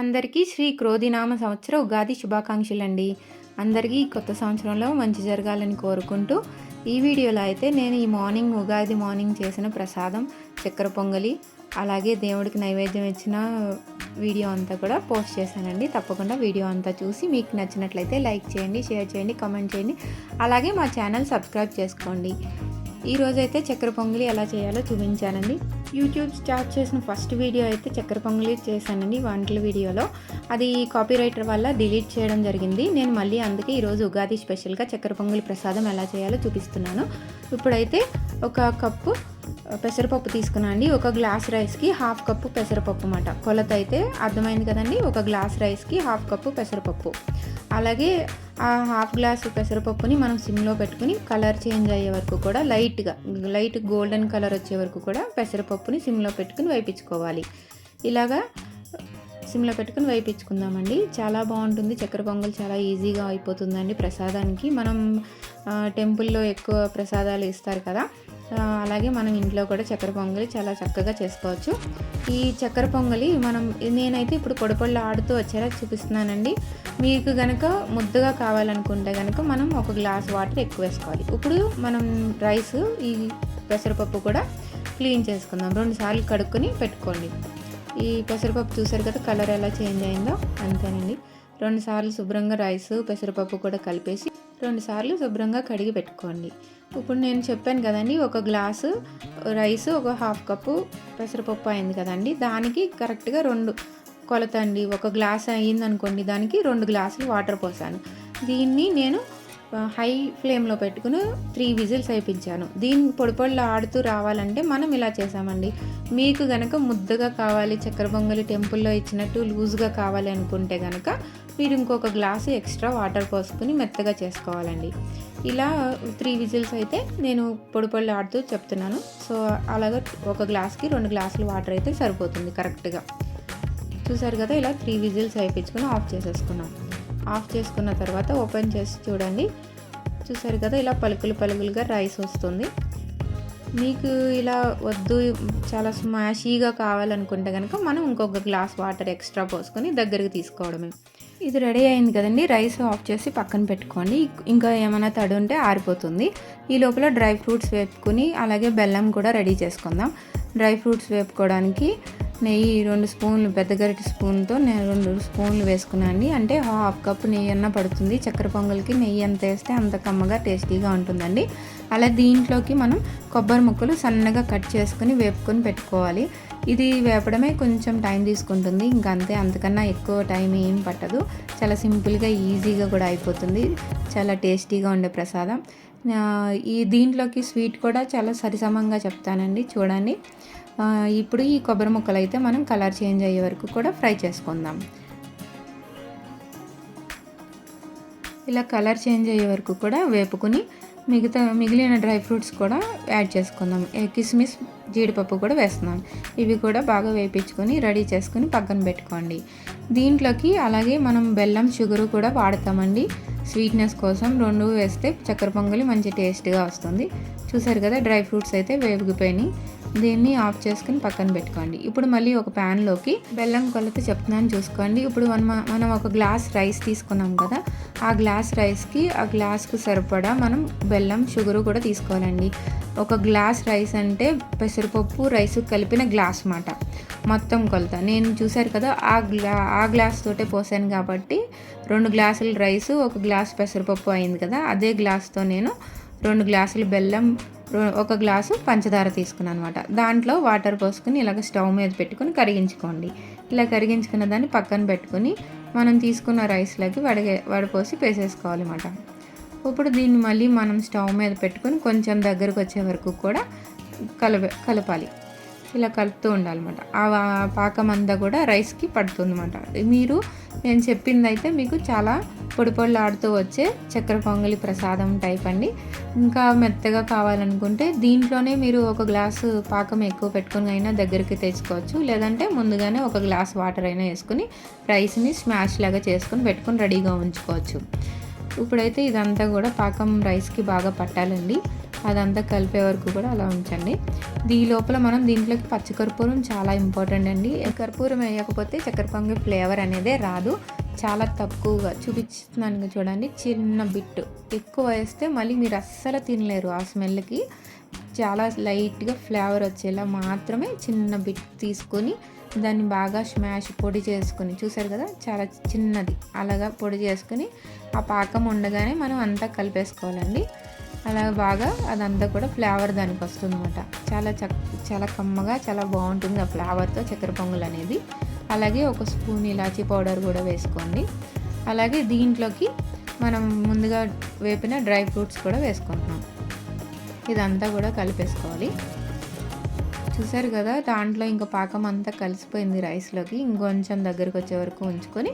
అందరికీ శ్రీ క్రోధినామ సంవత్సర ఉగాది శుభాకాంక్షలండి. అందరికీ కొత్త సంవత్సరంలో మంచి జరగాలని కోరుకుంటూ ఈ వీడియోలో అయితే నేను ఈ మార్నింగ్ ఉగాది మార్నింగ్ చేసిన ప్రసాదం చక్కెర పొంగలి అలాగే దేవుడికి నైవేద్యం ఇచ్చిన వీడియో అంతా కూడా పోస్ట్ చేశానండి. తప్పకుండా వీడియో అంతా చూసి మీకు నచ్చినట్లయితే లైక్ చేయండి షేర్ చేయండి కామెంట్ చేయండి అలాగే మా ఛానల్ సబ్స్క్రైబ్ చేసుకోండి. ఈరోజైతే చక్కెర పొంగలి ఎలా చేయాలో చూపించానండి. యూట్యూబ్ స్టార్ట్ చేసిన ఫస్ట్ వీడియో అయితే చక్కెర పొంగలి చేశానండి వంటల వీడియోలో అది కాపీ రైటర్ వల్ల డిలీట్ చేయడం జరిగింది. నేను మళ్ళీ అందుకే ఈరోజు ఉగాది స్పెషల్గా చక్కెర పొంగలి ప్రసాదం ఎలా చేయాలో చూపిస్తున్నాను. ఇప్పుడైతే ఒక కప్పు పెసరపప్పు తీసుకున్నాండి అండి. ఒక గ్లాస్ రైస్కి హాఫ్ కప్పు పెసరపప్పు అన్నమాట. కొలత అయితే అర్థమైంది కదండి? ఒక గ్లాస్ రైస్కి హాఫ్ కప్పు పెసరపప్పు. అలాగే ఆ హాఫ్ గ్లాస్ పెసరపప్పుని మనం సిమ్లో పెట్టుకుని కలర్ చేంజ్ అయ్యే వరకు కూడా లైట్గా లైట్ గోల్డెన్ కలర్ వచ్చే వరకు కూడా పెసరపప్పుని సిమ్లో పెట్టుకుని వేయించుకోవాలి. ఇలాగా సిమ్లో పెట్టుకుని వేయించుకుందామండి. చాలా బాగుంటుంది. చక్కెర పొంగల్ చాలా ఈజీగా అయిపోతుందండి ప్రసాదానికి. మనం టెంపుల్లో ఎక్కువ ప్రసాదాలు ఇస్తారు కదా. అలాగే మనం ఇంట్లో కూడా చక్కెర పొంగలి చాలా చక్కగా చేసుకోవచ్చు. ఈ చక్కెర పొంగలి మనం నేనైతే ఇప్పుడు కొడపళ్ళు ఆడుతూ వచ్చేలా చూపిస్తున్నానండి. మీకు కనుక ముద్దగా కావాలనుకుంటే కనుక మనం ఒక గ్లాస్ వాటర్ ఎక్కువ వేసుకోవాలి. ఇప్పుడు మనం రైస్ ఈ పెసరపప్పు కూడా క్లీన్ చేసుకుందాం. రెండు సార్లు కడుక్కొని పెట్టుకోండి. ఈ పెసరపప్పు చూసారు కదా కలర్ ఎలా చేంజ్ అయిందో అంతేనండి. రెండు సార్లు శుభ్రంగా రైస్ పెసరపప్పు కూడా కలిపేసి రెండు సార్లు శుభ్రంగా కడిగి పెట్టుకోండి. ఇప్పుడు నేను చెప్పాను కదండి ఒక గ్లాసు రైస్ ఒక హాఫ్ కప్పు పెసరపప్పు అయింది కదండి. దానికి కరెక్ట్గా రెండు కొలత అండి. ఒక గ్లాస్ అయ్యింది అనుకోండి దానికి రెండు గ్లాసులు వాటర్ పోసాను. దీన్ని నేను హై ఫ్లేమ్లో పెట్టుకుని త్రీ విజిల్స్ అయిపించాను దీన్ని పొడి పొడిలో ఆడుతూ రావాలంటే మనం ఇలా చేసామండి. మీకు గనక ముద్దగా కావాలి చక్కెర పొంగలి టెంపుల్లో ఇచ్చినట్టు లూజ్గా కావాలి అనుకుంటే కనుక మీరు ఇంకొక గ్లాసు ఎక్స్ట్రా వాటర్ పోసుకుని మెత్తగా చేసుకోవాలండి. ఇలా త్రీ విజిల్స్ అయితే నేను పొడి పొడి ఆడుతూ చెప్తున్నాను. సో అలాగే ఒక గ్లాస్కి రెండు గ్లాసులు వాటర్ అయితే సరిపోతుంది కరెక్ట్గా. చూసారు కదా ఇలా త్రీ విజిల్స్ అయిపించుకొని ఆఫ్ చేసేసుకున్నాం. ఆఫ్ చేసుకున్న తర్వాత ఓపెన్ చేసి చూడండి. చూసారు కదా ఇలా పలుకులు పలుకులుగా రైస్ వస్తుంది. మీకు ఇలా వద్దు చాలా స్మాషీగా కావాలనుకుంటే కనుక మనం ఇంకొక గ్లాస్ వాటర్ ఎక్స్ట్రా పోసుకొని దగ్గరికి తీసుకోవడమే. ఇది రెడీ అయింది కదండి రైస్ ఆఫ్ చేసి పక్కన పెట్టుకోండి. ఇంకా ఏమైనా తడి ఉంటే ఆరిపోతుంది. ఈ లోపల డ్రై ఫ్రూట్స్ వేపుకొని అలాగే బెల్లం కూడా రెడీ చేసుకుందాం. డ్రై ఫ్రూట్స్ వేపుకోవడానికి నెయ్యి రెండు స్పూన్లు పెద్ద గరిటి స్పూన్తో నేను రెండు స్పూన్లు వేసుకున్నాను అంటే హాఫ్ కప్ నెయ్యి అన్న పడుతుంది. చక్కెర పొంగల్కి నెయ్యి ఎంత వేస్తే అంత కమ్మగా టేస్టీగా ఉంటుందండి. అలా దీంట్లోకి మనం కొబ్బరి ముక్కలు సన్నగా కట్ చేసుకుని వేపుకొని పెట్టుకోవాలి. ఇది వేపడమే కొంచెం టైం తీసుకుంటుంది. ఇంకా అంతే అంతకన్నా ఎక్కువ టైం ఏం పట్టదు. చాలా సింపుల్గా ఈజీగా కూడా అయిపోతుంది. చాలా టేస్టీగా ఉండే ప్రసాదం. ఈ దీంట్లోకి స్వీట్ కూడా చాలా సరిసమంగా చెప్తానండి. చూడండి. ఇప్పుడు ఈ కొబ్బరి ముక్కలు అయితే మనం కలర్ చేంజ్ అయ్యే వరకు కూడా ఫ్రై చేసుకుందాం. ఇలా కలర్ చేంజ్ అయ్యే వరకు కూడా వేపుకుని మిగతా మిగిలిన డ్రై ఫ్రూట్స్ కూడా యాడ్ చేసుకుందాం. కిస్మిస్ జీడిపప్పు కూడా వేస్తున్నాం. ఇవి కూడా బాగా వేపించుకొని రెడీ చేసుకుని పక్కన పెట్టుకోండి. దీంట్లోకి అలాగే మనం బెల్లం షుగరు కూడా వాడతామండి. స్వీట్నెస్ కోసం రెండు వేస్తే చక్కెర పొంగలి మంచి టేస్ట్గా వస్తుంది. చూసారు కదా డ్రై ఫ్రూట్స్ అయితే వేగిపోయినాయి. దీన్ని ఆఫ్ చేసుకుని పక్కన పెట్టుకోండి. ఇప్పుడు మళ్ళీ ఒక ప్యాన్లోకి బెల్లం కొలత చెప్తున్నాను చూసుకోండి. ఇప్పుడు మనం మనం ఒక గ్లాస్ రైస్ తీసుకున్నాం కదా ఆ గ్లాస్ రైస్కి ఆ గ్లాస్కు సరిపడా మనం బెల్లం షుగర్ కూడా తీసుకోవాలండి. ఒక గ్లాస్ రైస్ అంటే పెసరపప్పు రైస్ కలిపిన గ్లాస్ మాట. మొత్తం కొలత. నేను చూశారు కదా ఆ గ్లా ఆ గ్లాస్ తోటే పోసాను కాబట్టి రెండు గ్లాసులు రైస్ ఒక గ్లాస్ పెసరపప్పు అయింది కదా అదే గ్లాస్తో నేను రెండు గ్లాసులు బెల్లం ఒక గ్లాసు పంచదార తీసుకున్నాను అనమాట దాంట్లో వాటర్ పోసుకుని ఇలాగ స్టవ్ మీద పెట్టుకుని కరిగించుకోండి. ఇలా కరిగించుకున్న దాన్ని పక్కన పెట్టుకుని మనం తీసుకున్న రైస్లోకి వడగే వడపోసి వేసేసుకోవాలన్నమాట. ఇప్పుడు దీన్ని మళ్ళీ మనం స్టవ్ మీద పెట్టుకొని కొంచెం దగ్గరకు వచ్చే వరకు కూడా కలప కలపాలి. ఇలా కలుపుతూ ఉండాలన్నమాట. ఆ పాకం అంతా కూడా రైస్కి పడుతుంది అనమాట మీరు నేను చెప్పింది అయితే మీకు చాలా పొడి ఆడుతూ వచ్చే చక్కెర పొంగలి ప్రసాదం టైప్ అండి. ఇంకా మెత్తగా కావాలనుకుంటే దీంట్లోనే మీరు ఒక గ్లాసు పాకం ఎక్కువ పెట్టుకుని అయినా దగ్గరికి తెచ్చుకోవచ్చు. లేదంటే ముందుగానే ఒక గ్లాస్ వాటర్ అయినా వేసుకుని రైస్ని స్మాష్ లాగా చేసుకుని పెట్టుకుని రెడీగా ఉంచుకోవచ్చు. ఇప్పుడైతే ఇదంతా కూడా పాకం రైస్కి బాగా పట్టాలండి. అదంతా కలిపే వరకు కూడా అలా ఉంచండి. దీని లోపల మనం దీంట్లోకి పచ్చికర్పూరం చాలా ఇంపార్టెంట్ అండి. కర్పూరం వేయకపోతే చక్కెర పొంగి ఫ్లేవర్ అనేదే రాదు. చాలా తక్కువగా చూపిస్తున్నాను చూడండి. చిన్న బిట్టు. ఎక్కువ వేస్తే మళ్ళీ మీరు అస్సలు తినలేరు ఆ స్మెల్కి. చాలా లైట్గా ఫ్లేవర్ వచ్చేలా మాత్రమే చిన్న బిట్ తీసుకొని దాన్ని బాగా స్మాష్ పొడి చేసుకుని చూసారు కదా? చాలా చిన్నది. అలాగా పొడి చేసుకుని ఆ పాకం ఉండగానే మనం అంతా కలిపేసుకోవాలండి. అలా బాగా అదంతా కూడా ఫ్లేవర్ దానికి వస్తుంది అనమాట చాలా చక్ చాలా కమ్మగా చాలా బాగుంటుంది ఆ ఫ్లేవర్తో చక్కెర పొంగల్ అనేది అలాగే ఒక స్పూన్ ఇలాచీ పౌడర్ కూడా వేసుకోండి. అలాగే దీంట్లోకి మనం ముందుగా వేపిన డ్రై ఫ్రూట్స్ కూడా వేసుకుంటున్నాం. ఇదంతా కూడా కలిపేసుకోవాలి. చూసారు కదా దాంట్లో ఇంకా పాకం అంతా కలిసిపోయింది రైస్లోకి. ఇంకొంచెం దగ్గరకు వచ్చే వరకు ఉంచుకొని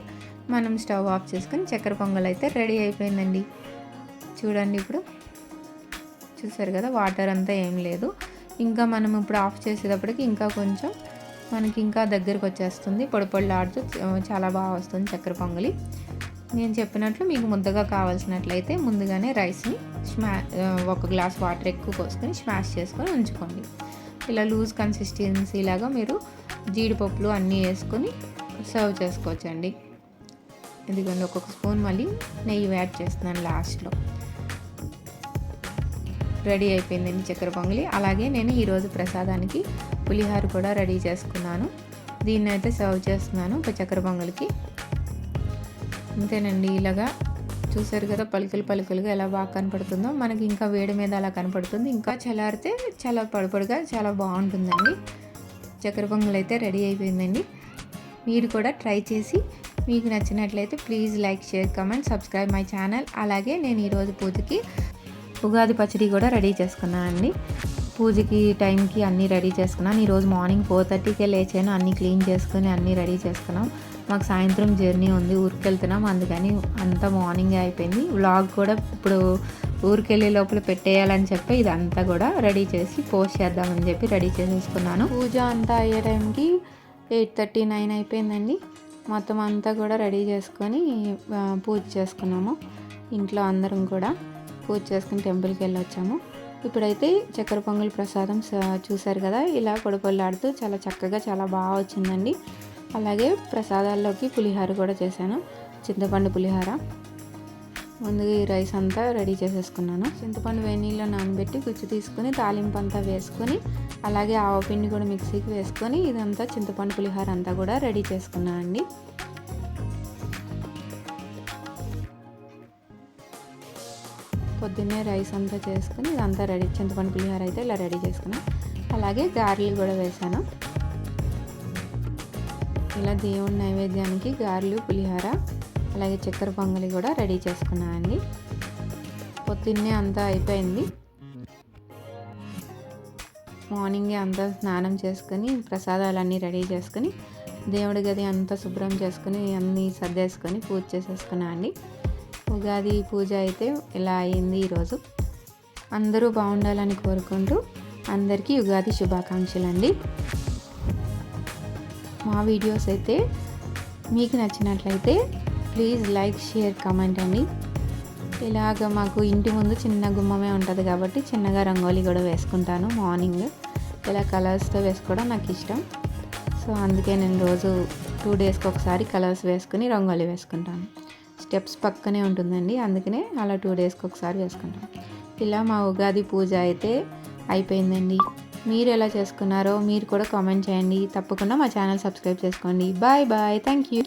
మనం స్టవ్ ఆఫ్ చేసుకొని చక్కెర పొంగల్ అయితే రెడీ అయిపోయిందండి. చూడండి ఇప్పుడు. చూసారు కదా వాటర్ అంతా ఏం లేదు. ఇంకా మనం ఇప్పుడు ఆఫ్ చేసేటప్పటికి ఇంకా కొంచెం మనకి ఇంకా దగ్గరకు వచ్చేస్తుంది పొడి పొడిలాడుతూ చాలా బాగా వస్తుంది చక్కెర పొంగలి. నేను చెప్పినట్లు మీకు ముద్దగా కావాల్సినట్లయితే ముందుగానే రైస్ని స్మా ఒక గ్లాస్ వాటర్ ఎక్కువ పోసుకొని స్మాష్ చేసుకొని ఉంచుకోండి. ఇలా లూజ్ కన్సిస్టెన్సీ లాగా మీరు జీడిపప్పులు అన్నీ వేసుకొని సర్వ్ చేసుకోవచ్చండి. ఇదిగోండి ఒక్కొక్క స్పూన్ మళ్ళీ నెయ్యి యాడ్ చేస్తున్నాను లాస్ట్లో. రెడీ అయిపోయిందండి చక్కెర పొంగలి. అలాగే నేను ఈరోజు ప్రసాదానికి పులిహార కూడా రెడీ చేసుకున్నాను. దీన్ని అయితే సర్వ్ చేస్తున్నాను ఒక చక్కెర పొంగల్కి. అంతేనండి ఇలాగా చూసారు కదా పలుకులు పలుకులుగా ఎలా బాగా కనపడుతుందో. మనకి ఇంకా వేడి మీద అలా కనపడుతుంది. ఇంకా చల్లారితే చాలా పొడిపొడిగా చాలా బాగుంటుందండి. చక్కెర పొంగల్ అయితే రెడీ అయిపోయిందండి. మీరు కూడా ట్రై చేసి మీకు నచ్చినట్లయితే please like share comment subscribe my channel. అలాగే నేను ఈరోజు పూజకి ఉగాది పచ్చడి కూడా రెడీ చేసుకున్నానండి. పూజకి టైంకి అన్నీ రెడీ చేసుకున్నాను ఈరోజు మార్నింగ్ ఫోర్ థర్టీకే లేచాను. అన్నీ క్లీన్ చేసుకుని అన్నీ రెడీ చేసుకున్నాం. మాకు సాయంత్రం జర్నీ ఉంది ఊరికి వెళ్తున్నాం అందుకని అంతా మార్నింగే అయిపోయింది. వ్లాగ్ కూడా ఇప్పుడు ఊరికి వెళ్ళే లోపల పెట్టేయాలని చెప్పి ఇదంతా కూడా రెడీ చేసి పోస్ట్ చేద్దామని చెప్పి రెడీ చేసేసుకున్నాను. పూజ అంతా అయ్యే టైంకి ఎయిట్ థర్టీ నైన్ అయిపోయిందండి. మొత్తం అంతా కూడా రెడీ చేసుకొని పూజ చేసుకున్నాము. ఇంట్లో అందరం కూడా పూజ చేసుకుని టెంపుల్కి వెళ్ళొచ్చాము. ఇప్పుడైతే చక్కెర పొంగల్ ప్రసాదం చూసారు కదా? ఇలా పొడిపొల్లాడుతూ చాలా చక్కగా చాలా బాగా వచ్చిందండి. అలాగే ప్రసాదాల్లోకి పులిహార కూడా చేశాను. చింతపండు పులిహార. ముందుగా ఈ రైస్ అంతా రెడీ చేసేసుకున్నాను. చింతపండు వేణీలో నానబెట్టి గుచ్చి తీసుకొని తాలింపు అంతా వేసుకొని అలాగే ఆవపిండి కూడా మిక్సీకి వేసుకొని ఇదంతా చింతపండు పులిహార అంతా కూడా రెడీ చేసుకున్నాను అండి పొద్దున్నే రైస్ అంతా చేసుకుని ఇదంతా రెడీ చింతపండు పులిహోర అయితే ఇలా రెడీ చేసుకున్నాను అలాగే గారెలు కూడా వేసాను. ఇలా దేవుడి నైవేద్యానికి గారెలు పులిహోర అలాగే చక్కెర పొంగలి కూడా రెడీ చేసుకున్నానండి పొద్దున్నే అంతా అయిపోయింది. మార్నింగే అంతా స్నానం చేసుకొని ప్రసాదాలన్నీ రెడీ చేసుకొని దేవుడి గది అంతా శుభ్రం చేసుకుని అన్నీ సర్దేసుకొని పూజ చేసేసుకున్నాను అండి. ఉగాది పూజ అయితే ఇలా అయింది ఈరోజు? అందరూ బాగుండాలని కోరుకుంటూ అందరికీ ఉగాది శుభాకాంక్షలు అండి మా వీడియోస్ అయితే మీకు నచ్చినట్లయితే ప్లీజ్ లైక్ షేర్ కామెంట్ అండి. ఇలాగ మాకు ఇంటి ముందు చిన్న గుమ్మమే ఉంటుంది కాబట్టి చిన్నగా రంగోలీ కూడా వేసుకుంటాను మార్నింగ్. ఇలా కలర్స్తో వేసుకోవడం నాకు ఇష్టం. సో అందుకే నేను రోజు టూ డేస్కి ఒకసారి కలర్స్ వేసుకుని రంగోలీ వేసుకుంటాను. స్టెప్స్ పక్కనే ఉంటుందండి. అందుకనే అలా టూ డేస్కి ఒకసారి చేసుకుంటాం. ఇలా మా ఉగాది పూజ అయితే అయిపోయిందండి. మీరు ఎలా చేసుకున్నారో మీరు కూడా కామెంట్ చేయండి. తప్పకుండా మా ఛానల్ సబ్స్క్రైబ్ చేసుకోండి. Bye bye thank you